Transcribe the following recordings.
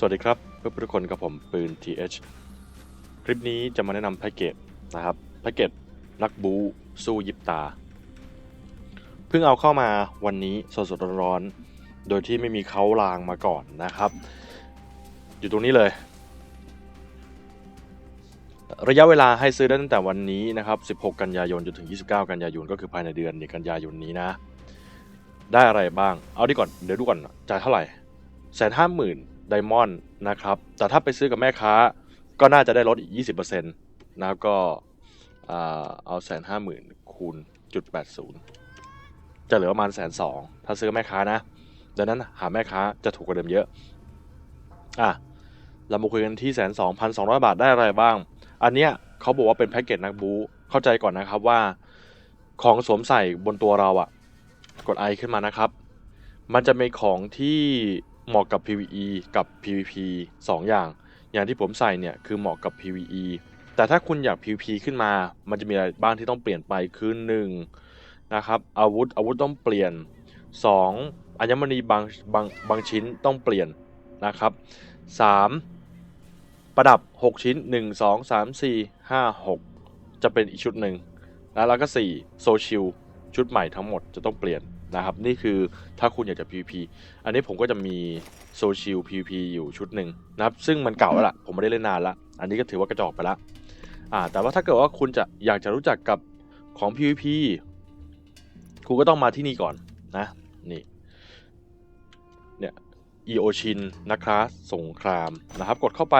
สวัสดีครับเพื่อนๆทุกคนกับผมปืน TH คลิปนี้จะมาแนะนำแพ็กเกจนะครับแพ็กเกจนักบูสู้ยิบตา เพิ่งเอาเข้ามาวันนี้สดๆร้อนๆ โดยที่ไม่มีเขาลางมาก่อนนะครับ อยู่ตรงนี้เลย ระยะเวลาให้ซื้อได้ตั้งแต่วันนี้นะครับ 16 กันยายนจนถึง 29 กันยายนก็คือภายในเดือนกันยายนนี้นะ ได้อะไรบ้าง เอาดีก่อนเดี๋ยวดูก่อนจ่ายเท่าไหร่แสนห้าหมื่น ไดมอนด์นะครับ แต่ถ้าไปซื้อกับแม่ค้าก็น่าจะได้ลดอีก 20%นะก็อ่าเอาแสนห้าหมื่นคูณจุดแปดศูนย์จะเหลือประมาณแสนสองถ้าซื้อแม่ค้านะดังนั้นหาแม่ค้าจะถูกกว่าเดิมเยอะอะเรามาคุยกันที่แสนสองพันสองร้อยบาทได้อะไรบ้าง อันเนี้ยเขาบอกว่าเป็นแพ็กเกจนักบูเข้าใจก่อนนะครับว่าของสวมใส่บนตัวเราอะกดไอขึ้นมานะครับ มันจะมีของที่ เหมาะกับ PVE กับ PVP 2 อย่าง อย่างที่ผมใส่เนี่ยคือเหมาะกับ PVE แต่ถ้าคุณอยาก PVP ขึ้นมา มันจะมีอะไรบ้างที่ต้องเปลี่ยนไปคือ1นะครับอาวุธอาวุธต้องเปลี่ยน 2 อัญมณีบางบางบางชิ้นต้องเปลี่ยนนะครับ 3 ประดับ 6 ชิ้น 1 2 3 4 5 6 จะเป็นอีกชุดหนึ่งนะแล้วก็ 4 โซชิลชุดใหม่ทั้งหมดจะต้องเปลี่ยน นะครับ นี่คือถ้าคุณอยากจะ PVP อันนี้ผมก็จะมีโซชิล PVP อยู่ชุดหนึ่งนะครับ ซึ่งมันเก่าแล้วล่ะ ผมไม่ได้เล่นนานละ อันนี้ก็ถือว่ากระจอกไปละอ่า แต่ว่าถ้าเกิดว่าคุณจะอยากจะรู้จักกับของ PVP คุณก็ต้องมาที่นี่ก่อนนะ นี่ เนี่ยอีโอชินนะครับสงครามนะครับ กดเข้าไป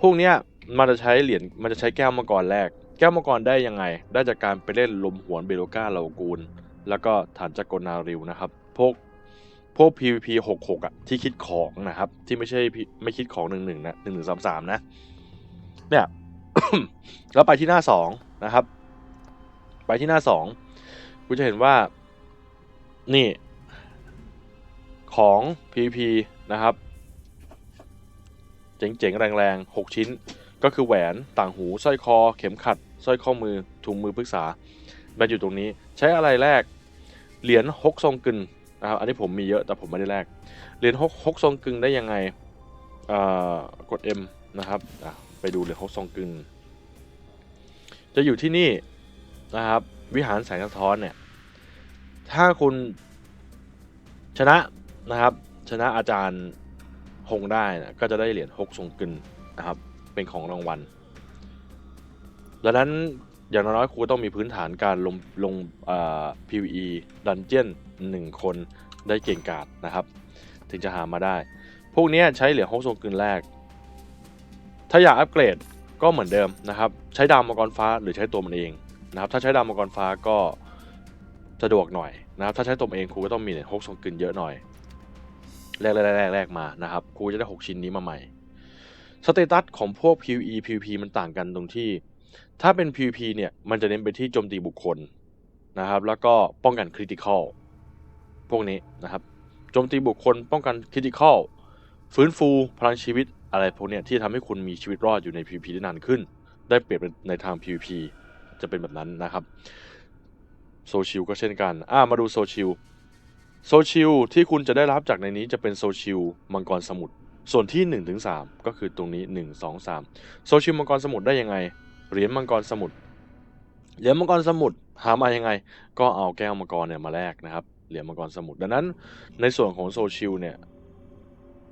พวกเนี้ยมันจะใช้เหรียญ มันจะใช้แก้วมังกรแรก แก้วมังกรได้ยังไง ได้จากการไปเล่นลมหวนเบโลกาเหลากูล แล้วก็ฐานจักรนาริวนะครับ พวกพวก PVP 66 อะ ที่คิดของนะครับ ที่ไม่ใช่ไม่คิดของ 1 1 นะ 1 1 3 3 นะ เนี่ย แล้วไปที่หน้า 2 นะครับ ไปที่หน้า 2 คุณจะเห็นว่า นี่ ของ PVP นะครับ เจ๋งๆ แรงๆ 6 ชิ้น ก็คือแหวน ต่างหู สร้อยคอ เข็มขัด สร้อยข้อมือ ถุงมือปรึกษา มาอยู่ตรงนี้ใช้อะไรแรกเหรียญฮกซงกึนนะครับอันนี้ผมมีเยอะแต่ผมไม่ได้แลกเหรียญฮกฮกซงกึนได้ยังไงกด M นะครับไปดูเหรียญฮกซงกึนจะอยู่ที่นี่นะครับวิหารแสงสะท้อนเนี่ยถ้าคุณชนะนะครับชนะอาจารย์ฮงได้นะก็จะได้เหรียญฮกซงกึนนะครับเป็นของรางวัลดังนั้น อย่างน้อยๆครูต้องมีพื้นฐานการลงลงอ่า PVE ดันเจียนหนึ่งคนได้เก่งกาจนะครับ ถึงจะหามาได้ พวกนี้ใช้เหรียญฮกซงกึนแรก ถ้าอยากอัปเกรดก็เหมือนเดิมนะครับ ใช้ดาวมังกรฟ้าหรือใช้ตัวมันเองนะครับ ถ้าใช้ดาวมังกรฟ้าก็สะดวกหน่อยนะครับ ถ้าใช้ตัวเองครูก็ต้องมีเหรียญฮกซงกึนเยอะหน่อยแรกแรกแรกแรกมานะครับครูจะได้ 6 ชิ้นนี้มาใหม่สเตตัสของพวก PVE PVP มันต่างกันตรงที่ ถ้าเป็น PVP เนี่ยมันจะเน้นไปที่โจมตีบุคคลนะครับ แล้วก็ป้องกันคริติคอลพวกนี้นะครับโจมตีบุคคลป้องกันคริติคอลฟื้นฟูพลังชีวิตอะไรพวกเนี้ยที่ทำให้คุณมีชีวิตรอดอยู่ใน PVP ได้นานขึ้น ได้เปรียบในทาง PVP จะเป็นแบบนั้นนะครับโซชิลก็เช่นกันอ่ามาดูโซชิลโซชิลที่คุณจะได้รับจากในนี้จะเป็นโซชิลมังกรสมุทรส่วนที่1นถึงสก็คือตรงนี้ 1 2 3โซชิลมังกรสมุทรได้ยังไง เหรียญมังกรสมุทรเหรียญมังกรสมุทรหามายังไง ก็เอาแก้วมังกรเนี่ยมาแลกนะครับเหรียญมังกรสมุทรดังนั้นในส่วนของโซชิลเนี่ย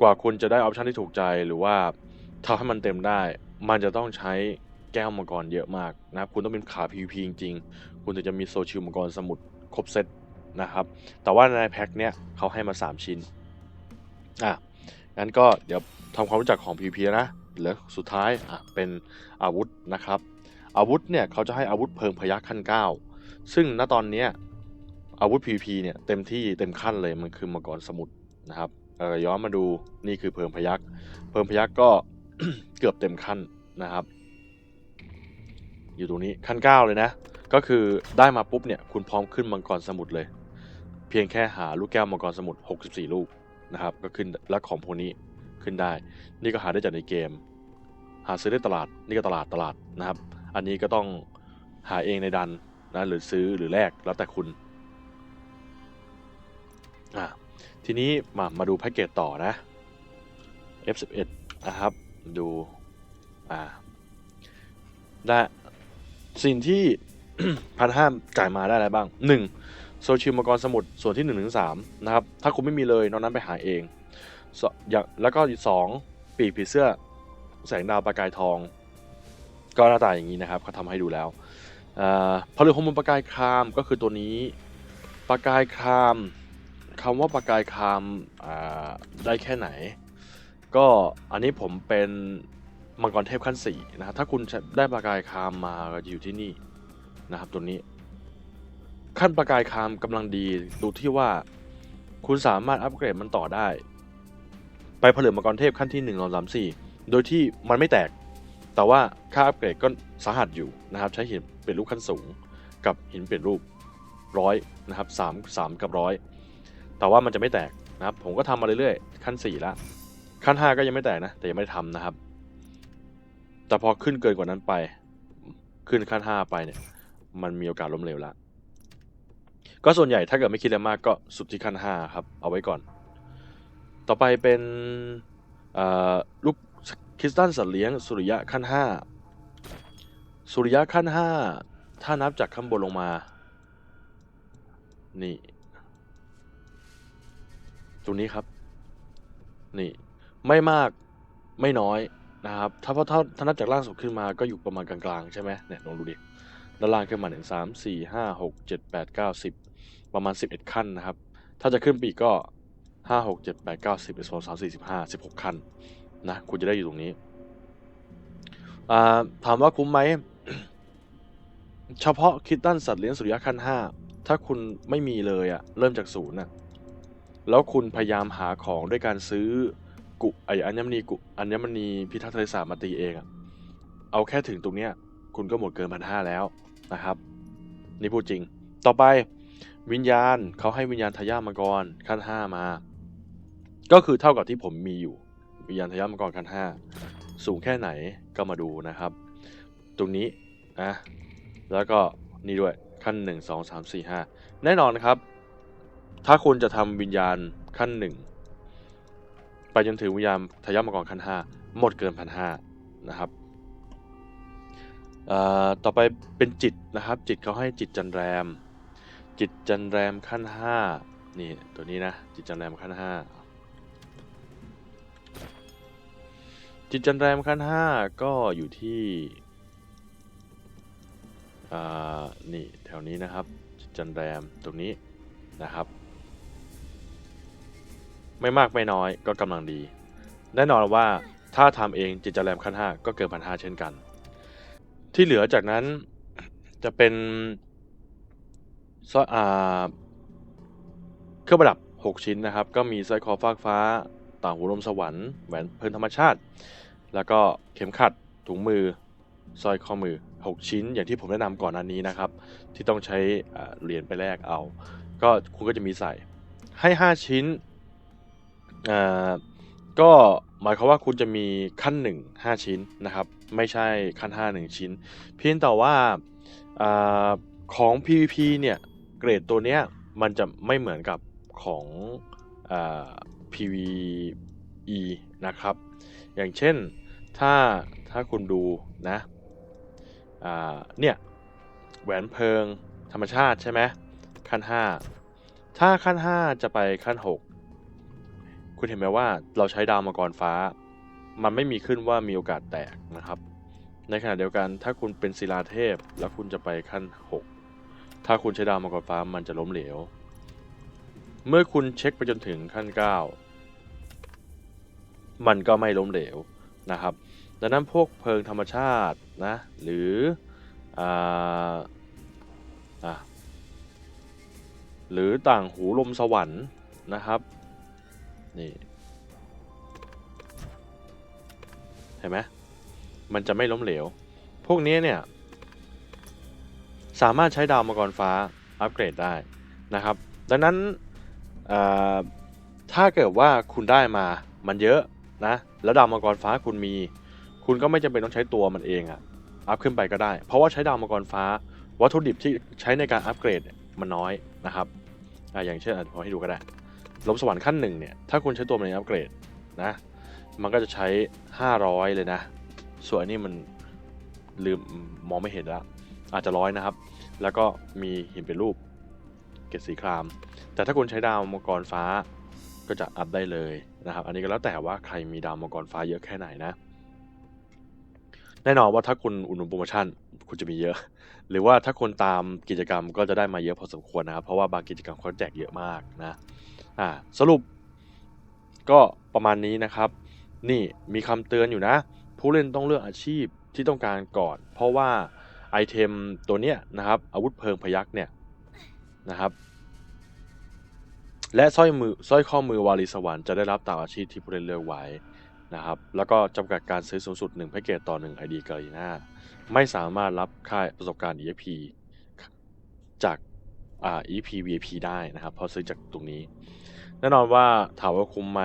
กว่าคุณจะได้ออปชันที่ถูกใจหรือว่าทำให้มันเต็มได้ มันจะต้องใช้แก้วมังกรเยอะมากนะครับคุณต้องเป็นขา PVP จริงๆ คุณถึงจะมีโซชิลมังกรสมุทรครบเซตนะครับ แต่ว่าในแพ็คเนี้ยเขาให้มา 3 ชิ้น อะ งั้นก็เดี๋ยวทำความรู้จักของ PVP นะ เหลือสุดท้ายอะเป็นอาวุธนะครับ อาวุธเนี่ยเขาจะให้อาวุธเพิงพยัคฆ์ขั้น 9 ซึ่งณตอนนี้อาวุธ PVP เนี่ยเต็มที่เต็มขั้นเลยมันคือมังกรสมุทรนะครับเออย้อนมาดูนี่คือเพิงพยัคฆ์เพิงพยัคฆ์ก็เกือบเต็มขั้นนะครับ อยู่ตรงนี้ขั้น 9 เลยนะ ก็คือได้มาปุ๊บเนี่ยคุณพร้อมขึ้นมังกรสมุทรเลย เพียงแค่หาลูกแก้วมังกรสมุทร64 ลูกนะครับ ก็ขึ้นและของพวกนี้ ขึ้นได้ นี่ก็หาได้จากในเกม หาซื้อได้ตลาด นี่ก็ตลาดตลาดนะครับ อันนี้ก็ต้องหาเองในดันนะหรือซื้อหรือแลกแล้วแต่คุณอ่าทีนี้มามาดูแพ็กเกจต่อนะ F11 นะครับดูอ่าได้สิ่งที่พันห้าจ่ายมาได้อะไรบ้างหนึ่งโซชิมกรสมุทรส่วนที่หนึ่งถึงสามนะครับ ถ้าคุณไม่มีเลยนอกนั้นไปหาเอง สอย่างแล้วก็สองปีกผีเสื้อ แสงดาวประกายทอง ก็หน้าตาอย่างนี้นะครับเขาทำให้ดูแล้วอ่าผลึกฮอร์โมนประกายครามก็คือตัวนี้ประกายครามคำว่าประกายครามได้แค่ไหน ก็อันนี้ผมเป็นมังกรเทพขั้นสี่นะครับถ้าคุณได้ประกายคามมาอยู่ที่นี่นะครับตัวนี้ ขั้นประกายคามกำลังดีดูที่ว่าคุณสามารถอัปเกรดมันต่อได้ ไปผลึกมังกรเทพขั้นที่1นึ่งสามสี่โดยที่มันไม่แตก แต่ว่าค่าอัปเกรดก็สาหัสอยู่นะครับใช้หินเปลี่ยนรูปขั้นสูง กับหินเปลี่ยนรูปร้อยนะครับสามสามกับร้อยแต่ว่ามันจะไม่แตกนะครับผมก็ทำมาเรื่อยๆขั้นสี่ล้วขั้นห้าก็ยังไม่แตกนะแต่ยังไม่ได้ทำนะครับ แต่พอขึ้นเกินกว่านั้นไป ขึ้นขั้นห้าไปเนี่ย มันมีโอกาสล้มเหลวล้วก็ส่วนใหญ่ถ้าเกิดไม่คิดอะไรมากก็สุดที่ขั้นห้าครับ เอาไว้ก่อน ต่อไปเป็นลูกคริสตัลสัตว์เลี้ยงสุริยะขั้นห้าสุริยะขั้นห้าถ้านับจากข้างบนลงมา นี่ ตรงนี้ครับ นี่ ไม่มากไม่น้อยนะครับ ถ้าเพราถ้าถ้านับจากล่างสุดขึ้นมาก็อยู่ประมาณกลางๆ ใช่ไหมเนี่ยลองดูดิ ด้านล่างขึ้นมาหนึ่งสามสี่ห้าหกเจ็ดแปดเก้าสิบประมาณสิบเอ็ดขั้นนะครับ ถ้าจะขึ้นไปอีกก็ ห้าหกเจ็ดแปดเก้าสิบเอ็ดสองสามสี่สิบห้าสิบหกขั้นนะคุณจะได้อยู่ตรงนี้ถามว่าคุ้มไหม เฉพาะคิดตันสัตว์เลี้ยงสุริยะขั้นห้าถ้าคุณไม่มีเลยอะเริ่มจากศูนย์อะแล้วคุณพยายามหาของด้วยการซื้อกุไออัญมณีกุอัญมณีพิทักษ์ทะเลสาบมาตีเองอะเอาแค่ถึงตรงเนี้ย คุณก็หมดเกินพันห้าแล้วนะครับ นี่พูดจริง ต่อไปวิญญาณเขาให้วิญญาณทายาทมังกรขั้นห้ามา ก็คือเท่ากับที่ผมมีอยู่วิญญาณทยามังกรคันห้าสูงแค่ไหนก็มาดูนะครับ ตรงนี้นะแล้วก็นี่ด้วยขั้น 1 2 3 4 5 แน่นอนครับ ถ้าคุณจะทำวิญญาณขั้น 1 ไปจนถึงวิญญาณทยามังกรขั้น 5 หมดเกินพันห้านะครับต่อไปเป็นจิตนะครับ จิตเขาให้จิตจันแรม จิตจันแรมขั้น 5 นี่ตัวนี้นะ จิตจันแรมขั้น 5 จิตจันแรมขั้นห้าก็อยู่ที่อ่านี่แถวนี้นะครับ จิตจันแรมตรงนี้นะครับ ไม่มากไม่น้อยก็กำลังดี แน่นอนว่าถ้าทำเองจิตจันแรมขั้นห้าก็เกินพันห้าเช่นกัน ที่เหลือจากนั้นจะเป็นสร้อยอ่าเครื่องประดับ 6 ชิ้นนะครับ ก็มีสร้อยคอฟากฟ้า ต่างหูลมสวรรค์แหวนเพลินธรรมชาติ แล้วก็เข็มขัดถุงมือสร้อยข้อมือ 6 ชิ้น อย่างที่ผมแนะนำก่อนอันนี้นะครับ ที่ต้องใช้เหรียญไปแลกเอา ก็คุณก็จะมีใส่ให้ 5 ชิ้นอ่าก็หมายความว่าคุณจะมีขั้น 1 5 ชิ้นนะครับ ไม่ใช่ขั้น 5 1 ชิ้น เพียงแต่ว่าอของ PVP เนี่ย เกรดตัวเนี้ยมันจะไม่เหมือนกับของอา PVE นะครับ อย่างเช่นถ้าถ้าคุณดูนะเนี่ยแหวนเพลิงธรรมชาติใช่ไหมขั้น 5 ถ้าขั้น 5 จะไปขั้น 6 คุณเห็นไหมว่าเราใช้ดาวมังกรฟ้า มันไม่มีขึ้นว่ามีโอกาสแตกนะครับ ในขณะเดียวกันถ้าคุณเป็นศิลาเทพแล้วคุณจะไปขั้น 6 ถ้าคุณใช้ดาวมังกรฟ้ามันจะล้มเหลว เมื่อคุณเช็คไปจนถึงขั้น 9 มันก็ไม่ล้มเหลวนะครับ ดังนั้นพวกเพลิงธรรมชาตินะ หรืออหรือต่างหูลมสวรรค์นะครับนี่เห็นไหมมันจะไม่ล้มเหลว พวกนี้เนี่ย สามารถใช้ดาวมังกรฟ้าอัปเกรดได้นะครับ ดังนั้น ถ้าเกิดว่าคุณได้มามันเยอะนะ แล้วดาวมังกรฟ้าคุณมี คุณก็ไม่จำเป็นต้องใช้ตัวมันเองอะอัพขึ้นไปก็ได้ เพราะว่าใช้ดาวมังกรฟ้า วัตถุดิบที่ใช้ในการอัปเกรดมันน้อยนะครับออย่างเช่นพอให้ดูก็ได้ลมสวรรค์ขั้นหนึ่งเนี่ยถ้าคุณใช้ตัวมันในอัปเกรดนะมันก็จะใช้ 500 เลยนะ ส่วนอันนี้มันลืมมองไม่เห็นแล้ว อาจจะร้อยนะครับ แล้วก็มีหินเป็นรูป เกตสีคราม แต่ถ้าคุณใช้ดาวมังกรฟ้าก็จะอัพได้เลยนะครับ อันนี้ก็แล้วแต่ว่าใครมีดาวมังกรฟ้าเยอะแค่ไหนนะ แน่นอนว่าถ้าคุณอุดหนุนโปรโมชั่นคุณจะมีเยอะ หรือว่าถ้าคนตามกิจกรรมก็จะได้มาเยอะพอสมควรนะครับ เพราะว่าบางกิจกรรมเขาแจกเยอะมากนะ อ่าสรุปก็ประมาณนี้นะครับ นี่มีคำเตือนอยู่นะ ผู้เล่นต้องเลือกอาชีพที่ต้องการก่อน เพราะว่าไอเทมตัวเนี้ยนะครับอาวุธเพลิงพยักเนี่ยนะครับ และสร้อยมือสร้อยข้อมือวาลีสวรรค์จะได้รับตามอาชีพที่ผู้เล่นเลือกไว้นะครับ แล้วก็จำกัดการซื้อสูงสุด 1 แพ็กเกจต่อ 1 ID กาลีนาไม่สามารถรับค่าประสบการณ์ EXP จากอ่า EP VIP ได้นะครับพราะซื้อจากตรงนี้ แน่นอนว่าถามว่าคุ้มไหม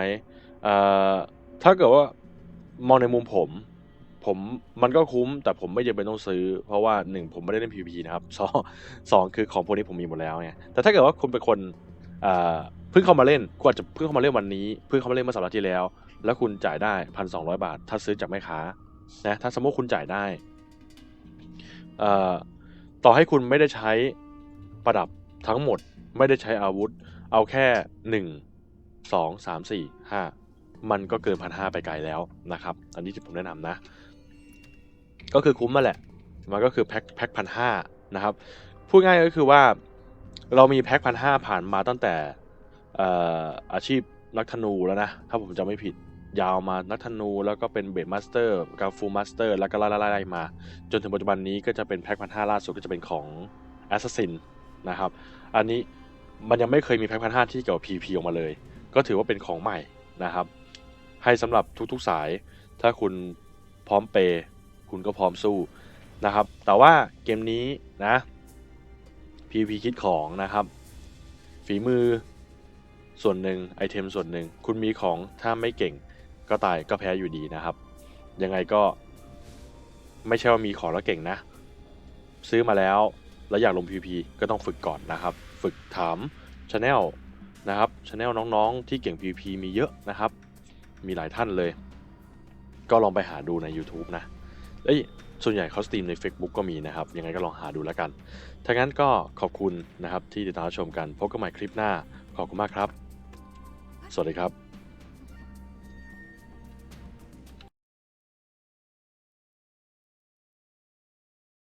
เอ่อถ้าเกิดว่ามองในมุมผม ผมมันก็คุ้ม แต่ผมไม่จำเป็นต้องซื้อ เพราะว่าหนึ่งผมไม่ได้เล่น PVP นะครับสองสองคือของพวกนี้ผมมีหมดแล้วไงแต่ถ้าเกิดว่าคุณเป็นคน เพิ่งเข้ามาเล่นคุณอาจะเพิ่งเข้ามาเล่นวันนี้ เพิ่งเข้ามาเล่นเมื่อสัปดาห์ที่แล้ว แล้วคุณจ่ายได้พันสองร้อยบาท ถ้าซื้อจากแม่ค้านะถ้าสมมติคุณจ่ายได้ต่อให้คุณไม่ได้ใช้ประดับทั้งหมดไม่ได้ใช้อาวุธ เอาแค่หนึ่งสองสามสี่ห้ามันก็เกินพันห้าไปไกลแล้วนะครับ อันนี้ที่ผมแนะนำนะ ก็คือคุ้มมาแหละ มันก็คือแพ็คแพ็คพันห้านะครับ พูดง่ายก็คือว่า เรามีแพ็คพันห้าผ่านมาตั้งแต่อ่ออาชีพนักธนูแล้วนะ ถ้าผมจำไม่ผิดยาวมานักธนูแล้วก็เป็นเบดมาสเตอร์กับฟูมาสเตอร์แล้วก็ไล่ๆมา จนถึงปัจจุบันนี้ก็จะเป็นแพ็คพันห้าล่าสุดก็จะเป็นของแอสซัสซินนะครับ อันนี้มันยังไม่เคยมีแพ็คพันห้าที่เกี่ยวกับ PP ออกมาเลย ก็ถือว่าเป็นของใหม่นะครับ ให้สำหรับทุกๆสาย ถ้าคุณพร้อมเปย์คุณก็พร้อมสู้นะครับ แต่ว่าเกมนี้นะ PVP คิดของนะครับ ฝีมือส่วนหนึ่งไอเทมส่วนหนึ่ง คุณมีของถ้าไม่เก่งก็ตายก็แพ้อยู่ดีนะครับ ยังไงก็ ไม่ใช่ว่ามีของแล้วเก่งนะ ซื้อมาแล้วแล้วอยากลง PVP ก็ต้องฝึกก่อนนะครับ ฝึกถามช n แนลนะครับช n แนลน้องๆ ที่เก่ง PVP มีเยอะนะครับ มีหลายท่านเลย ก็ลองไปหาดูใน YouTube นะ เอ้ย ส่วนใหญ่เขาสตรีมใน Facebook ก็มีนะครับ ยังไงก็ลองหาดูแล้วกันถ้างั้นก็ขอบคุณนะครับที่ติดตามชมกัน พบกันใหม่คลิปหน้า ขอบคุณมากครับ สวัสดีครับ